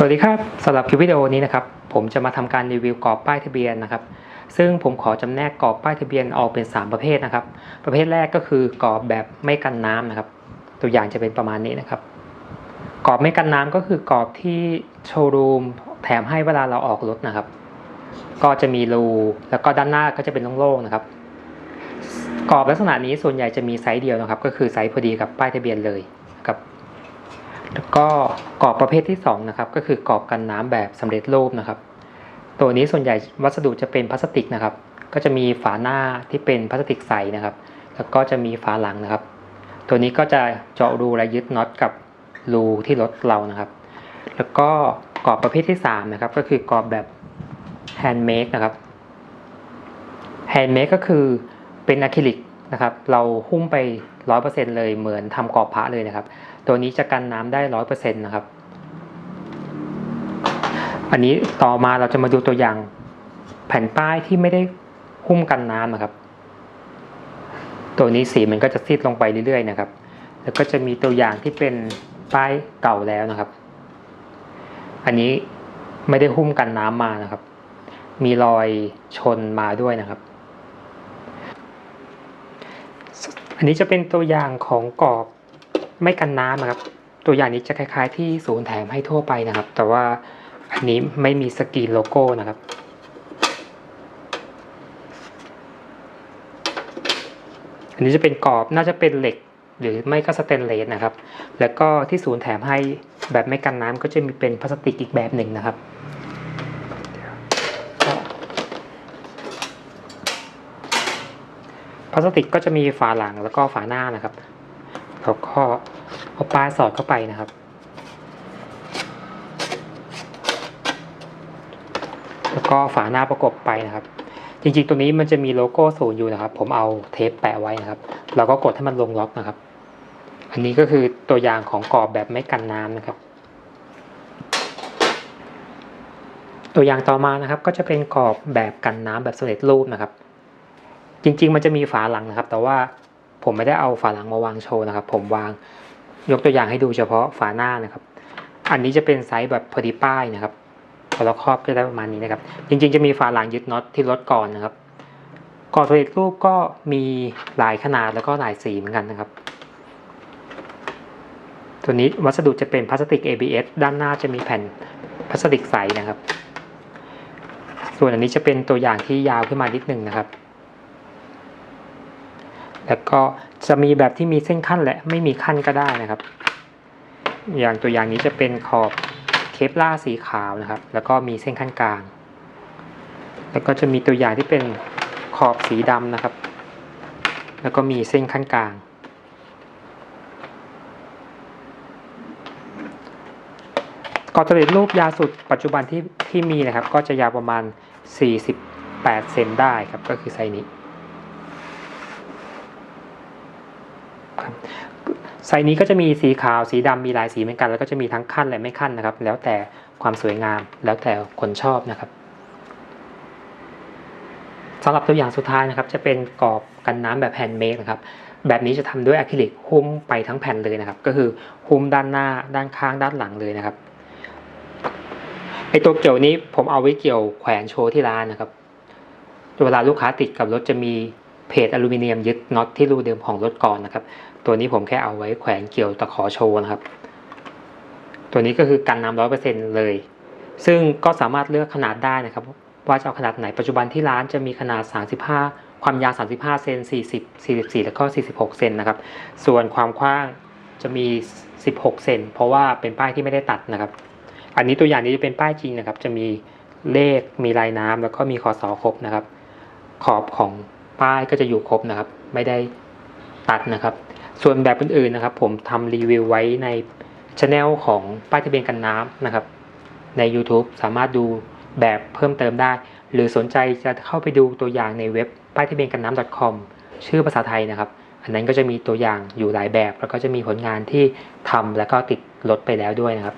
สวัสดีครับสำหรับคลิปวิดีโอนี้นะครับผมจะมาทำการรีวิวกรอบป้ายทะเบียนนะครับ ซึ่งผมขอจำแนกกรอบป้ายทะเบียนออกเป็น 3 ประเภทนะครับ ประเภทแรกก็คือกรอบแบบไม่กันน้ำนะครับ ตัวอย่างจะเป็นประมาณนี้นะครับกรอบไม่กันน้ำก็คือกรอบที่โชว์รูมแถมให้เวลาเราออกรถนะครับ ก็จะมีรูแล้วก็ด้านหน้าก็จะเป็นโล่งๆนะครับกรอบลักษณะนี้ส่วนใหญ่จะมีไซส์เดียวนะครับ ก็คือไซส์พอดีกับป้ายทะเบียนเลยครับ ก็กรอบประเภทที่2นะครับก็คือกรอบกันน้ำแบบสำเร็จรูปนะครับ ตัวนี้ส่วนใหญ่วัสดุจะเป็นพลาสติกนะครับ ก็จะมีฝาหน้าที่เป็นพลาสติกใสนะครับ แล้วก็จะมีฝาหลังนะครับ ตัวนี้ก็จะเจาะรูและยึดน็อตกับรูที่รถเรานะครับ แล้วก็กรอบประเภทที่3นะครับก็คือกรอบแบบแฮนด์เมดนะครับแฮนด์เมดก็คือเป็นอะคริลิกนะครับ เราหุ้มไป 100%เลยเหมือนทำกรอบพระเลยนะครับ ตัวนี้จะกันน้ำได้ร้อยเปอร์เซ็นต์นะครับ อันนี้ต่อมาเราจะมาดูตัวอย่าง แผ่นป้ายที่ไม่ได้หุ้มกันน้ำนะครับ ตัวนี้สีมันก็จะซีดลงไปเรื่อยๆนะครับ แล้วก็จะมีตัวอย่างที่เป็นป้ายเก่าแล้วนะครับ อันนี้ไม่ได้หุ้มกันน้ำมานะครับ มีรอยชนมาด้วยนะครับอันนี้จะเป็นตัวอย่างของกรอบ ไม่กันน้ำนะครับ ตัวอย่างนี้จะคล้าย ๆ ที่ศูนย์แถมให้ทั่วไปนะครับ แต่ว่าอันนี้ไม่มีสกรีนโลโก้นะครับอันนี้จะเป็นกรอบน่าจะเป็นเหล็กหรือไม่ก็สเตนเลสนะครับ แล้วก็ที่ศูนย์แถมให้แบบไม่กันน้ำก็จะมีเป็นพลาสติกอีกแบบหนึ่งนะครับ พลาสติกก็จะมีฝาหลังแล้วก็ฝาหน้านะครับ แล้วก็เอาปลายสอดเข้าไปนะครับ แล้วก็ฝาหน้าประกบไปนะครับ จริงๆ ตัวนี้มันจะมีโลโก้ศูนย์อยู่นะครับ ผมเอาเทปแปะไว้นะครับ เราก็กดให้มันลงล็อกนะครับ อันนี้ก็คือตัวอย่างของกรอบแบบไม่กันน้ำนะครับ ตัวอย่างต่อมานะครับ ก็จะเป็นกรอบแบบกันน้ำแบบสำเร็จรูปนะครับ จริง ๆ มันจะมีฝาหลังนะครับ แต่ว่า ผมไม่ได้เอาฝาหลังมาวางโชว์นะครับ ผมวางยกตัวอย่างให้ดูเฉพาะฝาหน้านะครับ อันนี้จะเป็นไซส์แบบพอดีป้ายนะครับพอเราครอบก็ได้ประมาณนี้นะครับ จริงๆ จะมีฝาหลังยึดน็อตที่รถก่อนนะครับกรอบสำเร็จรูปก็มีหลายขนาดแล้วก็หลายสีเหมือนกันนะครับ ตัวนี้วัสดุจะเป็นพลาสติก ABS ด้านหน้าจะมีแผ่นพลาสติกใสนะครับ ส่วนอันนี้จะเป็นตัวอย่างที่ยาวขึ้นมานิดนึงนะครับ แล้วก็จะมีแบบที่มีเส้นขั้นและไม่มีขั้นก็ได้นะครับ อย่างตัวอย่างนี้จะเป็นขอบเคปล่าสีขาวนะครับ แล้วก็มีเส้นขั้นกลาง แล้วก็จะมีตัวอย่างที่เป็นขอบสีดำนะครับ แล้วก็มีเส้นขั้นกลาง กอบสำเร็จรูปยาวสุดปัจจุบันที่ที่มีนะครับ ก็จะยาวประมาณ 48 เซนได้ครับ ก็คือไซส์นี้ ไซนี้ก็จะมีสีขาวสีดำมีหลายสีเหมือนกัน แล้วก็จะมีทั้งขั้นและไม่ขั้นนะครับ แล้วแต่ความสวยงามแล้วแต่คนชอบนะครับสำหรับตัวอย่างสุดท้ายนะครับ จะเป็นกรอบกันน้ำแบบแฮนด์เมดนะครับแบบนี้จะทำด้วยอะคริลิกหุ้มไปทั้งแผ่นเลยนะครับ ก็คือหุ้มด้านหน้าด้านข้างด้านหลังเลยนะครับไอตัวเกี่ยวนี้ผมเอาไว้เกี่ยวแขวนโชว์ที่ร้านนะครับ เวลาลูกค้าติดกับรถจะมี เพจอลูมิเนียมยึดน็อตที่รูเดิมของรถก่อนนะครับ ตัวนี้ผมแค่เอาไว้แขวนเกี่ยวตะขอโชว์นะครับ ตัวนี้ก็คือกันน้ำร้อยเปอร์เซ็นเลย ซึ่งก็สามารถเลือกขนาดได้นะครับ ว่าจะเอาขนาดไหนปัจจุบันที่ร้านจะมีขนาด 35 ความยาว 35 เซน 40 44 แล้วก็ 46 เซนนะครับ ส่วนความกว้างจะมี 16 เซนเพราะว่าเป็นป้ายที่ไม่ได้ตัดนะครับ อันนี้ตัวอย่างนี้จะเป็นป้ายจริงนะครับ จะมีเลขมีลายน้ำแล้วก็มีขอสอครบนะครับ ขอบของ ป้ายก็จะอยู่ครบนะครับ ไม่ได้ตัดนะครับ ส่วนแบบอื่นๆนะครับ ผมทำรีวิวไว้ในช anel ของป้ายทะเบียนกันน้ำนะครับ ใน YouTube สามารถดูแบบเพิ่มเติมได้ หรือสนใจจะเข้าไปดูตัวอย่างในเว็บป้ายทะเบียนกันน้ำ .com ชื่อภาษาไทยนะครับ อันนั้นก็จะมีตัวอย่างอยู่หลายแบบ แล้วก็จะมีผลงานที่ทำแล้วก็ติดรถไปแล้วด้วยนะครับ